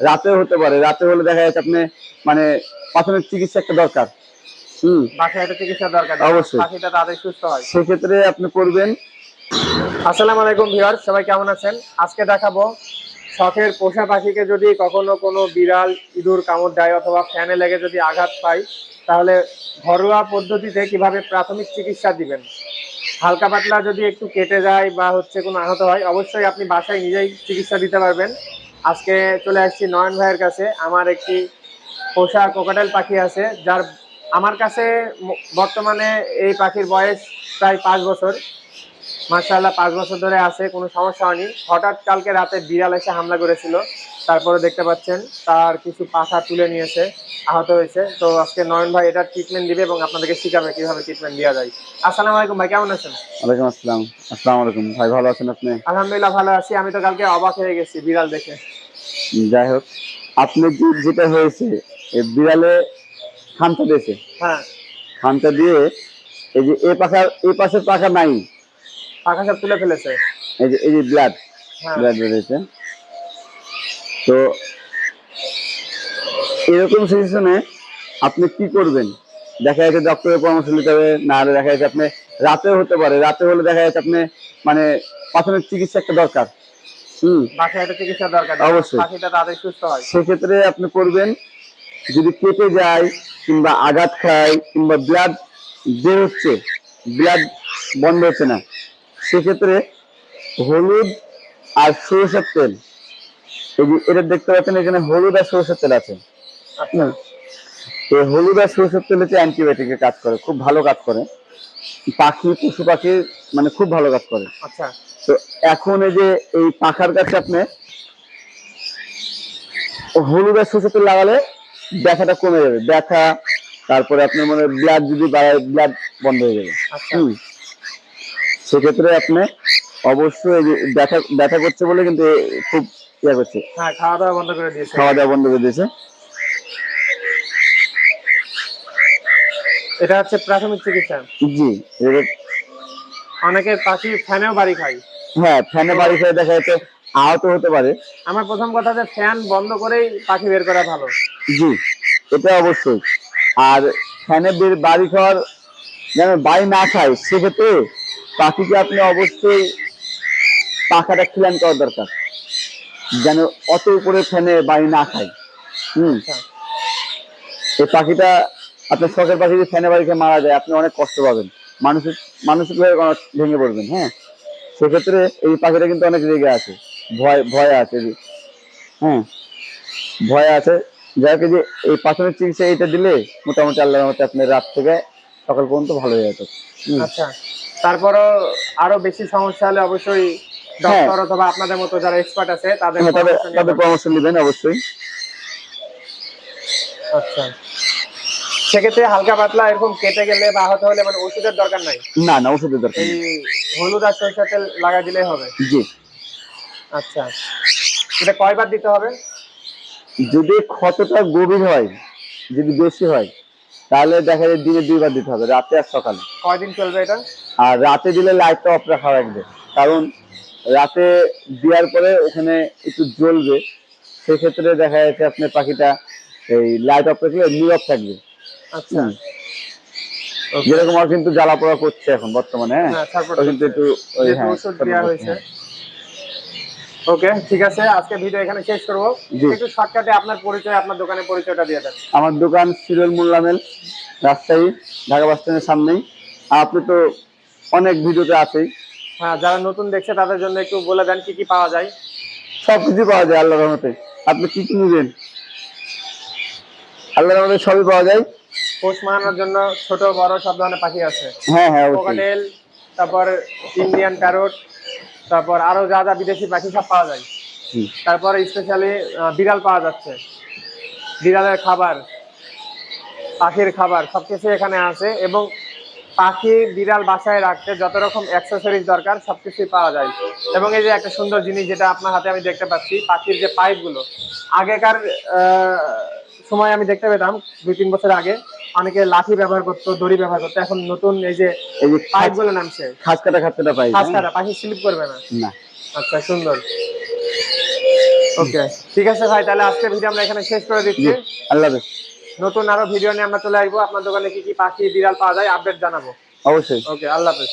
রাতেও হতে পারে রাতে হলে দেখা যাচ্ছে আপনি মানে প্রাথমিক চিকিৎসা একটা দরকার। হুম। একটা চিকিৎসা দরকার অবশ্যই। পাখিটা তাড়াতাড়ি সুস্থ হয়। সেক্ষেত্রে আপনি করবেন। আসসালামু আলাইকুম ভিউয়ার সবাই কেমন আছেন? আজকে দেখাবো শখের পোষা পাখিকে যদি কখনো কোনো বিড়াল ইঁদুর কামড় দেয় অথবা ফ্যানে লেগে যদি আঘাত পায় তাহলে ঘরোয়া পদ্ধতিতে কীভাবে প্রাথমিক চিকিৎসা দিবেন? হালকা পাতলা যদি একটু কেটে যায় বা হচ্ছে কোনো আহত হয় অবশ্যই আপনি বাসায় নিজেই চিকিৎসা দিতে পারবেন। আজকে চলে আসছি নয়ন ভাইয়ের কাছে। আমার একটি পোষা কোকাটেল পাখি আছে, যার আমার কাছে বর্তমানে এই পাখির বয়স প্রায় পাঁচ বছর। মার্শাল্লাহ পাঁচ বছর ধরে আছে, কোনো সমস্যা হয়নি। হঠাৎ কালকে রাতে বিড়াল এসে হামলা করেছিল, তারপরে দেখতে পাচ্ছেন, তার কিছু পাখা তুলে নিয়েছে। আহত হয়েছে। তো আজকে নয়ন ভাই এটার ট্রিটমেন্ট দিবে এবং আপনাদেরকে শিখাবে কীভাবে ট্রিটমেন্ট দেওয়া যায়। আসসালামু আলাইকুম ভাই কেমন আছেন? ওয়ালাইকুম আসসালাম। আসসালামু আলাইকুম ভাই ভালো আছেন আপনি? আলহামদুলিল্লাহ ভালো আছি। আমি তো কালকে অবাক হয়ে গেছি বিড়াল দেখে। যাই হোক আপনি যে- যেটা হয়েছে এই বিড়ালে খামটা দিয়েছে। হ্যাঁ। খামটা দিয়ে এই যে এই পাখা এই পাশের পাখা নাই। পাখা সব তুলে ফেলেছে। এই যে এই যে ব্লাড হ্যাঁ। ব্লাড বেরিয়েছে তো এরকম সিচুয়েশনে আপনি কি করবেন? দেখা যাচ্ছে ডক্টরের পরামর্শ নিতে হবে না হলে দেখা যাচ্ছে আপনি রাতেও হতে পারে। রাতে হলে দেখা যাচ্ছে আপনি মানে প্রাথমিক চিকিৎসা একটা দরকার। হুম। চিকিৎসা দরকার অবশ্যই। সুস্থ হয়। সেক্ষেত্রে আপনি করবেন যদি কেটে যায় কিংবা আঘাত খায় কিংবা ব্লাড বের হচ্ছে ব্লাড বন্ধ হচ্ছে না সেক্ষেত্রে হলুদ আর সরষের তেল। এই যে এটা দেখতে পাচ্ছেন এখানে হলুদ আর সরষের তেল আছে। আচ্ছা এই হলুদ আর সরষের তেল হচ্ছে অ্যান্টিবায়োটিকের কাজ করে খুব ভালো কাজ করে। পাখি পশু পাখি মানে খুব ভালো কাজ করে। আচ্ছা। তো এখন এই যে এই পাখার কাছে আপনি হলুদ আর সরষের তেল লাগালে ব্যথাটা কমে যাবে। ব্যথা তারপরে আপনার মানে ব্লাড যদি বাড়ায় ব্লাড বন্ধ হয়ে যাবে। আচ্ছা। সেক্ষেত্রে আপনি অবশ্যই ব্যথা ব্যথা করছে বলে কিন্তু খুব ইয়ে করছে। হ্যাঁ খাওয়া দাওয়া বন্ধ করে দিয়েছে। খাওয়া দাওয়া বন্ধ করে দিয়েছে। এটা হচ্ছে প্রাথমিক চিকিৎসা। জি এবার অনেকে পাখি ফ্যানেও বাড়ি খায়। হ্যাঁ ফ্যানে বাড়ি খেয়ে দেখা যাচ্ছে আহত হতে পারে। আমার প্রথম কথা যে ফ্যান বন্ধ করেই পাখি বের করা ভালো। জি এটা অবশ্যই। আর ফ্যানে বের বাড়ি খাওয়ার যেন বাড়ি না খায় সেক্ষেত্রে পাখিকে আপনি অবশ্যই পাখাটা খিলান করা দরকার। যেন অত উপরে ফ্যানে বাড়ি না খায়। হুম। আচ্ছা। এই পাখিটা আপনার শখের পাশে যদি ফ্যানে বাড়ি খেয়ে মারা যায় আপনি অনেক কষ্ট পাবেন। মানসিক মানসিকভাবে ভেঙে পড়বেন হ্যাঁ? সেক্ষেত্রে এই পাখিটা কিন্তু অনেক রেগে আছে। ভয় ভয় আছে। হ্যাঁ? ভয় আছে। যাই হোক যে এই প্রাথমিক চিকিৎসা এটা দিলে মোটামুটি আল্লাহর মতে আপনি রাত থেকে সকাল পর্যন্ত ভালো হয়ে যেত। আচ্ছা। তারপরও আরও বেশি সমস্যা হলে অবশ্যই ডক্টর অথবা আপনাদের মতো যারা এক্সপার্ট আছে তাদের হ্যাঁ তাদের পরামর্শ নেবেন অবশ্যই। আচ্ছা। সেক্ষেত্রে হালকা পাতলা এরকম কেটে গেলে বা আহত হলে মানে ওষুধের দরকার নাই? না না ওষুধের দরকার এই হলুদ আর সরষের তেল লাগা দিলেই হবে? জি। আচ্ছা। এটা কয়বার দিতে হবে? যদি ক্ষতটা গভীর হয় যদি বেশি হয় তাহলে দেখা যায় দিনে দুইবার দিতে হবে রাতে আর সকালে। কয়দিন চলবে এটা? আর রাতে দিলে লাইটটা অফ রাখা রাখবে কারণ রাতে দেওয়ার পরে ওখানে একটু জ্বলবে সেক্ষেত্রে দেখা যাচ্ছে আপনার পাখিটা এই লাইট অফ রাখলে নীরব থাকবে। আচ্ছা। যেরকম আর কিন্তু জ্বালা পোড়া করছে এখন বর্তমানে হ্যাঁ? হ্যাঁ কিন্তু একটু হ্যাঁ ওষুধ দেওয়া হয়েছে। ওকে ঠিক আছে আজকে ভিডিও এখানে শেষ করব। একটু শর্টকাটে আপনার পরিচয় আপনার দোকানের পরিচয়টা দিয়ে দেন। আমার দোকান সিরিয়াল মোল্লামেল রাজশাহী ঢাকা বাস স্ট্যান্ডের সামনেই। আপনি তো অনেক ভিডিওতে আছেই। হ্যাঁ যারা নতুন দেখছে তাদের জন্য একটু বলে দেন কি কি পাওয়া যায়? সব কিছু পাওয়া যায় আল্লাহর রহমতে। আপনি কি কি নেবেন? আল্লাহর রহমতে সবই পাওয়া যায়। পোষ মানানোর জন্য ছোট বড় সব ধরনের পাখি আছে। হ্যাঁ হ্যাঁ কোকাটেল তারপর ইন্ডিয়ান প্যারট তারপর আরও যা যা বিদেশি পাখি সব পাওয়া যায়। তারপর স্পেশালি বিড়াল পাওয়া যাচ্ছে। বিড়ালের খাবার পাখির খাবার সবকিছু এখানে আছে এবং পাখি বিড়াল বাসায় রাখতে যত রকম অ্যাক্সেসরিজ দরকার সবকিছুই পাওয়া যায়। এবং এই যে একটা সুন্দর জিনিস যেটা আপনার হাতে আমি দেখতে পাচ্ছি পাখির যে পাইপগুলো আগেকার সময় আমি দেখতে পেতাম দুই তিন বছর আগে। অনেকে লাঠি ব্যবহার করতো দড়ি ব্যবহার করতো এখন নতুন এই যে এই যে পাইপগুলো নামছে। খাস কাটা খাতটা পাই খাস কাটা পাখি স্লিপ করবে না। না। আচ্ছা সুন্দর। ওকে ঠিক আছে ভাই তাহলে আজকের ভিডিও আমরা এখানে শেষ করে দিচ্ছি। আল্লাহ হাফেজ। নতুন আরও ভিডিও নিয়ে আমরা চলে আসব। আপনার দোকানে কি কি পাখি বিড়াল পাওয়া যায় আপডেট জানাব। অবশ্যই। ওকে আল্লাহ হাফেজ।